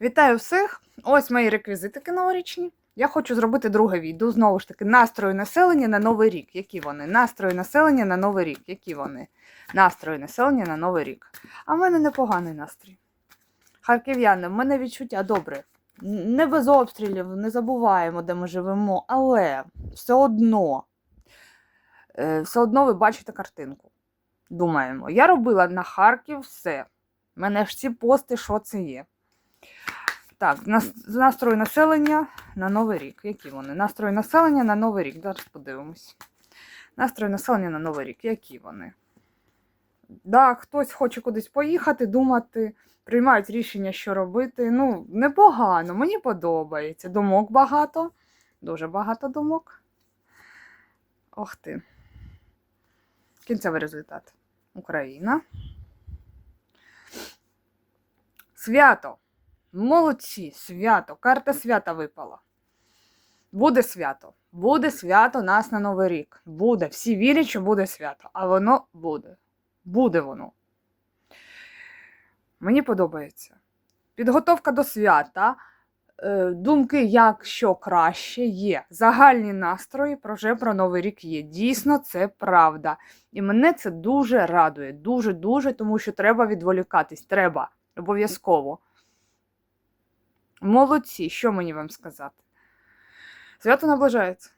Вітаю всіх! Ось мої реквізитики новорічні. Я хочу зробити друге відео. Знову ж таки, настрої населення на Новий рік. Які вони? Настрої населення на Новий рік. Які вони? Настрої населення на Новий рік. А в мене непоганий настрій. Харків'яни, в мене відчуття добре. Не без обстрілів, не забуваємо, де ми живемо, але все одно, е, все одно ви бачите картинку. Думаємо, я робила на Харків все. У мене ці пости, що це є. Так, нас- настрої населення на Новий рік. Які вони? Настрої населення на Новий рік. Зараз подивимось. Настрої населення на Новий рік. Які вони? Да, хтось хоче кудись поїхати, думати, приймають рішення, що робити. Ну, непогано, мені подобається. Думок багато. Дуже багато думок. Ох ти. Кінцевий результат. Україна. Свято. Молодці, свято. Карта свята випала. Буде свято. Буде свято нас на Новий рік. Буде. Всі вірять, що буде свято. А воно буде. Буде воно. Мені подобається. Підготовка до свята. е, Думки, як що краще є. Загальні настрої про вже про Новий рік є. Дійсно, це правда. І мене це дуже радує. Дуже-дуже, тому що треба відволікатись. Треба. Обов'язково. Молодці, що мені вам сказати? Свято наближається.